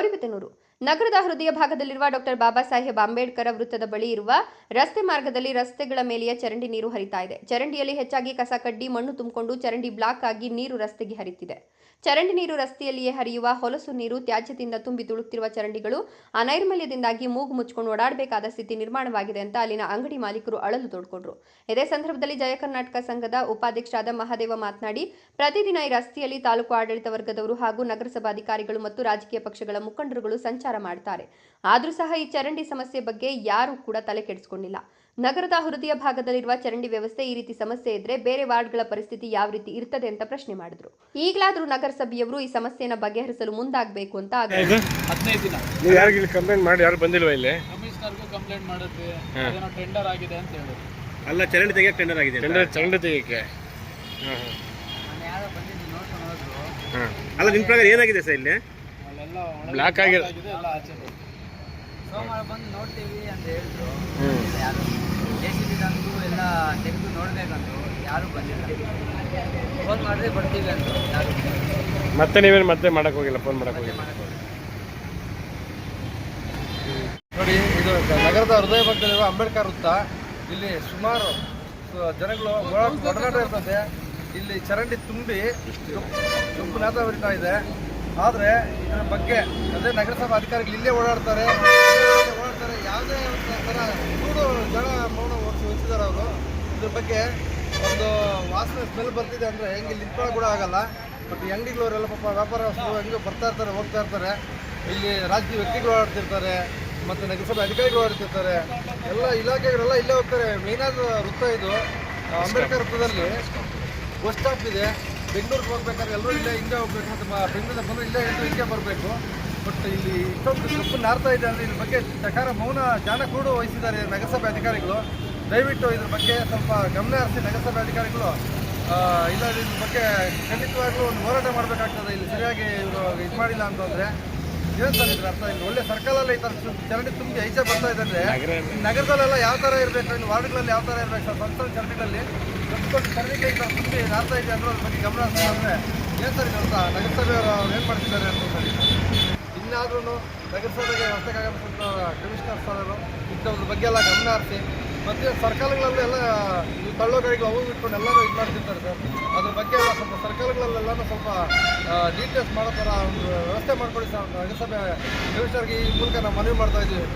ಗೌರಿಬಿದನೂರು ನಗರದ ಹೃದಯ ಭಾಗದಲ್ಲಿರುವ ಡಾಕ್ಟರ್ ಬಾಬಾ ಸಾಹೇಬ್ ಅಂಬೇಡ್ಕರ್ ವೃತ್ತದ ಬಳಿ ಇರುವ ರಸ್ತೆ ಮಾರ್ಗದಲ್ಲಿ ರಸ್ತೆಗಳ ಮೇಲೆಯೇ ಚರಂಡಿ ನೀರು ಹರಿತಾ ಇದೆ. ಚರಂಡಿಯಲ್ಲಿ ಹೆಚ್ಚಾಗಿ ಕಸ ಕಡ್ಡಿ, ಮಣ್ಣು ತುಂಬಿಕೊಂಡು ಚರಂಡಿ ಬ್ಲಾಕ್ ಆಗಿ ನೀರು ರಸ್ತೆಗೆ ಹರಿತಿದೆ. ಚರಂಡಿ ನೀರು ರಸ್ತೆಯಲ್ಲಿಯೇ ಹರಿಯುವ ಹೊಲಸು ನೀರು ತ್ಯಾಜ್ಯದಿಂದ ತುಂಬಿ ತುಳುಕ್ತಿರುವ ಚರಂಡಿಗಳು ಅನೈರ್ಮಲ್ಯದಿಂದಾಗಿ ಮೂಗು ಮುಚ್ಚಿಕೊಂಡು ಓಡಾಡಬೇಕಾದ ಸ್ಥಿತಿ ನಿರ್ಮಾಣವಾಗಿದೆ ಅಂತ ಅಲ್ಲಿನ ಅಂಗಡಿ ಮಾಲೀಕರು ಅಳಲು ತೋಡ್ಕೊಂಡ್ರು. ಇದೇ ಸಂದರ್ಭದಲ್ಲಿ ಜಯ ಕರ್ನಾಟಕ ಸಂಘದ ಉಪಾಧ್ಯಕ್ಷರಾದ ಮಹಾದೇವ ಮಾತನಾಡಿ, ಪ್ರತಿದಿನ ಈ ರಸ್ತೆಯಲ್ಲಿ ತಾಲೂಕು ಆಡಳಿತ ವರ್ಗದವರು ಹಾಗೂ ನಗರಸಭಾಧಿಕಾರಿಗಳು ಮತ್ತು ರಾಜಕೀಯ ಪಕ್ಷಗಳ ಮುಖಂಡರುಗಳು ಸಂಚಾರ ಮಾಡ್ತಾರೆ. ಆದರೂ ಸಹ ಈ ಚರಂಡಿ ಸಮಸ್ಯೆ ಬಗ್ಗೆ ಯಾರೂ ಕೂಡ ತಲೆ ಕೆಡಿಸ್ಕೊಂಡಿಲ್ಲ. ನಗರದ ಹೃದಯ ಭಾಗದಲ್ಲಿರುವ ಚರಂಡಿ ವ್ಯವಸ್ಥೆ ಈ ರೀತಿ ಸಮಸ್ಯೆ ಇದ್ರೆ ಬೇರೆ ವಾರ್ಡ್ಗಳ ಪರಿಸ್ಥಿತಿ ಯಾವ ರೀತಿ ಇರ್ತದೆ ಅಂತ ಪ್ರಶ್ನೆ ಮಾಡಿದ್ರು. ಈಗಲಾದರೂ ನಗರಸಭೆಯವರು ಈ ಸಮಸ್ಯೆಯನ್ನು ಬಗೆಹರಿಸಲು ಮುಂದಾಗಬೇಕು ಅಂತ ಹದಿನೈದು ದಿನ. ನೀವು ಯಾರಿಗೆ ಇಲ್ಲಿ ಕಂಪ್ಲೇಂಟ್ ಮಾಡಿ ಯಾರು ಬಂದಿಲ್ವಾ ಇಲ್ಲಿ? ಕಮಿಷನರ್ಗೂ ಕಂಪ್ಲೇಂಟ್ ಮಾಡುತ್ತೆ ಅದೇನೋ ಟೆಂಡರ್ ಆಗಿದೆ ಅಂತ ಹೇಳಿದ್ರು. ಅಲ್ಲ ಚರಂಡಿ ತೆಗಿಯಕ್ಕೆ ಟೆಂಡರ್ ಆಗಿದೆ ಟೆಂಡರ್ ಚರಂಡಿ ತೆಗಿಯಕ್ಕೆ. ಹಾಂ ಹಾಂ. ಅಲ್ಲ ನಿಮ್ಮ ಪ್ರಕಾರ ಏನಾಗಿದೆ ಸರ್ ಇಲ್ಲಿ? Black ಆಗಿದೆ. ಸೋಮವಾರ ಬಂದು ನೋಡ್ತೀವಿ ಅಂತ ಹೇಳಿದ್ರು. ಯಾರು? ಜೆ ಸಿ ಬಿ ತಂದು ಎಲ್ಲ ತೆಗೆದು ನೋಡ್ಬೇಕಂದ್ರು ಯಾರು ಬಂದಿಲ್ಲ. ಫೋನ್ ಮಾಡಿದ್ರೆ ಬರ್ತೀವಿ ಅಂತ ಯಾರು ಮತ್ತೆ ನೀವೇನು ಮತ್ತೆ ಮಾಡಕ್ ಹೋಗಿಲ್ಲ ಫೋನ್ ಮಾಡಕ್ ಹೋಗಿಲ್ಲ? ನೋಡಿ ಇದು ನಗರದ ಹೃದಯ ಭಾಗದಲ್ಲಿರುವ ಅಂಬೇಡ್ಕರ್ ವೃತ್ತ. ಇಲ್ಲಿ ಸುಮಾರು ಜನಗಳು ಒಡನಾಟ ಇರ್ತದೆ ಇಲ್ಲಿ ಚರಂಡಿ ತುಂಬಿ ತುಂಬು ನಾಥ ಬರಿತಾ ಇದೆ. ಆದರೆ ಇದರ ಬಗ್ಗೆ ಅದೇ ನಗರಸಭಾ ಅಧಿಕಾರಿಗಳು ಇಲ್ಲೇ ಓಡಾಡ್ತಾರೆ. ಓಡಾಡ್ತಾರೆ. ಯಾವುದೇ ಥರ ದೂರು ಜನ ಮೌನ ಓದಿಸಿ ಹೊಂದಿದ್ದಾರೆ ಅವರು. ಇದ್ರ ಬಗ್ಗೆ ಒಂದು ವಾಸನೆ ಸ್ಮೆಲ್ ಬರ್ತಿದೆ ಅಂದರೆ ಹೆಂಗೆ ಇಲ್ಲಿ ನಿಂತ್ಕೊಳ್ಳೋಕೆ ಕೂಡ ಆಗಲ್ಲ. ಬಟ್ ಅಂಗಡಿಗಳವರೆಲ್ಲ ಪಾಪ ವ್ಯಾಪಾರಸ್ಥರು ಹೆಂಗೆ ಬರ್ತಾ ಇರ್ತಾರೆ, ಹೋಗ್ತಾ ಇರ್ತಾರೆ. ಇಲ್ಲಿ ರಾಜ್ಯ ವ್ಯಕ್ತಿಗಳು ಓಡಾಡ್ತಿರ್ತಾರೆ, ಮತ್ತು ನಗರಸಭೆ ಅಧಿಕಾರಿಗಳು ಓಡಾಡ್ತಿರ್ತಾರೆ. ಎಲ್ಲ ಇಲಾಖೆಗಳೆಲ್ಲ ಇಲ್ಲೇ ಹೋಗ್ತಾರೆ. ಮೇಯ್ನಾದ ವೃತ್ತ ಇದು. ಅಂಬೇಡ್ಕರ್ ವೃತ್ತದಲ್ಲಿ ಬಸ್ ಸ್ಟಾಪ್ ಇದೆ. ಬೆಂಗಳೂರಿಗೆ ಹೋಗ್ಬೇಕಾದ್ರೆ ಎಲ್ಲರೂ ಇಲ್ಲೇ ಹಿಂಗೆ ಹೋಗ್ಬೇಕು ಮ- ಬೆಂಗಳೂರಿಂದ ಬಂದು ಇಲ್ಲೇ ಎಲ್ಲರೂ ಹಿಂಗೆ ಬರಬೇಕು. ಬಟ್ ಇಲ್ಲಿ ಇಷ್ಟೊಂದು ಕಪ್ಪು ನಾರ್ತಾ ಇದೆ ಅಂದರೆ ಇದ್ರ ಬಗ್ಗೆ ಸಕಾರ ಮೌನ ಜಾನ ಕೂಡ ವಹಿಸಿದ್ದಾರೆ ನಗರಸಭೆ ಅಧಿಕಾರಿಗಳು. ದಯವಿಟ್ಟು ಇದ್ರ ಬಗ್ಗೆ ಸ್ವಲ್ಪ ಗಮನ ಹರಿಸಿ ನಗರಸಭೆ ಅಧಿಕಾರಿಗಳು ಇಲ್ಲ ಇದ್ರ ಬಗ್ಗೆ ಖಂಡಿತವಾಗ್ಲೂ ಒಂದು ಹೋರಾಟ ಮಾಡಬೇಕಾಗ್ತದೆ. ಇಲ್ಲಿ ಸರಿಯಾಗಿ ಇವರು ಇದು ಮಾಡಿಲ್ಲ ಅಂತಂದರೆ. ಏನು ಸರ್ ಇದ್ರ ಅರ್ಥ? ಇಲ್ಲಿ ಒಳ್ಳೆ ಸರ್ಕಲಲ್ಲಿ ಈ ಥರ ಚರಂಡಿ ತುಂಬಿ ಐಚೆ ಬರ್ತಾ ಇದೆ ಅಂದರೆ ನಗರದಲ್ಲೆಲ್ಲ ಯಾವ ಥರ ಇರಬೇಕು? ಇನ್ನು ವಾರ್ಡ್ಗಳಲ್ಲಿ ಯಾವ ಥರ ಇರಬೇಕು ಸರ್? ಸಣ್ಣ ಸಣ್ಣ ಚರಂಡಿಗಳಲ್ಲಿ? ದೊಡ್ಡ ದೊಡ್ಡ ಚರಂಡಿಗೆ ಈ ಥರ ತುಂಬಿ ನಾಡ್ತಾ ಇದೆ ಅಂದ್ರೆ ಅದ್ರ ಬಗ್ಗೆ ಗಮನ ಹರಿಸಿದ್ರೆ ಏನು ಸರ್ ಇದು ಅಂತ ನಗರಸಭೆಯವರು ಅವ್ರು ಏನು ಮಾಡ್ತಿದ್ದಾರೆ ಅಂತಂದ್ರೆ ಇನ್ನಾದ್ರೂ ನಗರಸಭೆಗೆ ಹೊಸದಾಗಂತ ಕಮಿಷನರ್ ಸರ್ ಇಂಥವ್ರ ಬಗ್ಗೆ ಎಲ್ಲ ಗಮನ ಹರಿಸಿ. ಮತ್ತು ಸರ್ಕಲ್ಗಳಲ್ಲೆಲ್ಲ ಈ ತಳ್ಳೋಗಳಿಗೆ ಅವು ಇಟ್ಕೊಂಡು ಎಲ್ಲರೂ ಇದು ಮಾಡ್ತಿರ್ತಾರೆ ಸರ್. ಅದ್ರ ಬಗ್ಗೆ ಎಲ್ಲ ಸ್ವಲ್ಪ ಸರ್ಕಾರಗಳಲ್ಲೆಲ್ಲನೂ ಸ್ವಲ್ಪ ಡೀಟೇಲ್ಸ್ ಮಾಡೋ ಥರ ಒಂದು ವ್ಯವಸ್ಥೆ ಮಾಡಿಕೊಡಿ ಸರ್ ನಗರಸಭೆ ಕಮಿಷನರ್ಗೆ ಈ ಮೂಲಕ ನಾವು ಮನವಿ ಮಾಡ್ತಾ ಇದ್ದೀವಿ.